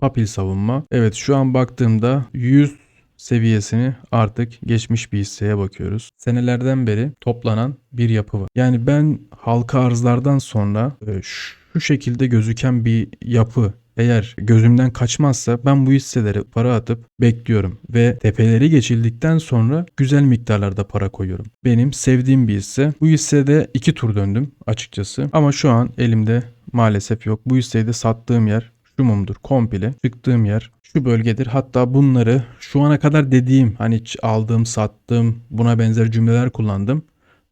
Papil savunma. Evet şu an baktığımda 100 seviyesini artık geçmiş bir hisseye bakıyoruz. Senelerden beri toplanan bir yapı var. Yani ben halka arzlardan sonra e, şu şekilde gözüken bir yapı eğer gözümden kaçmazsa ben bu hisselere para atıp bekliyorum ve tepeleri geçildikten sonra güzel miktarlarda para koyuyorum. Benim sevdiğim bir hisse. Bu hissede iki tur döndüm açıkçası ama şu an elimde maalesef yok. Bu hisseyi de sattığım yer şu mumdur komple. Çıktığım yer şu bölgedir. Hatta bunları şu ana kadar dediğim hani aldığım, sattığım buna benzer cümleler kullandım.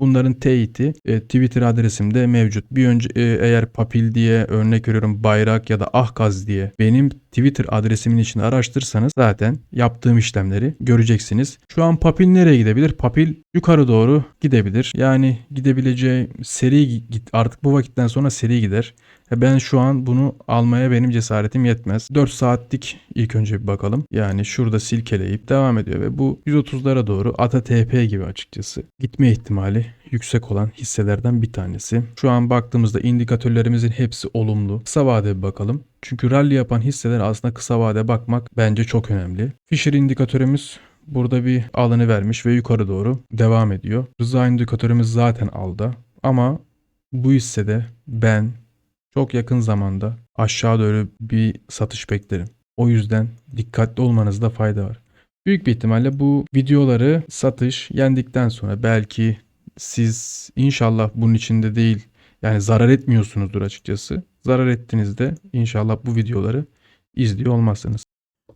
Bunların teyiti e, Twitter adresimde mevcut. Bir önce e, eğer Papil diye örnek veriyorum Bayrak ya da Ahkaz diye benim Twitter adresimin içinde araştırırsanız zaten yaptığım işlemleri göreceksiniz. Şu an Papil nereye gidebilir? Papil yukarı doğru gidebilir. Yani gidebileceği seri git artık bu vakitten sonra seri gider. E Ben şu an bunu almaya benim cesaretim yetmez. 4 saatlik ilk önce bir bakalım. Yani şurada silkeleyip devam ediyor ve bu 130'lara doğru ATA TP gibi açıkçası. Gitme ihtimali yüksek olan hisselerden bir tanesi. Şu an baktığımızda indikatörlerimizin hepsi olumlu. Kısa vade bakalım. Çünkü rally yapan hisseler aslında kısa vade bakmak bence çok önemli. Fisher indikatörümüz burada bir alanı vermiş ve yukarı doğru devam ediyor. Rıza indikatörümüz zaten aldı. Ama bu hissede ben çok yakın zamanda aşağı doğru bir satış beklerim. O yüzden dikkatli olmanızda fayda var. Büyük bir ihtimalle bu videoları satış yendikten sonra belki siz inşallah bunun içinde değil yani zarar etmiyorsunuzdur açıkçası. Zarar ettiğinizde inşallah bu videoları izliyor olmazsınız.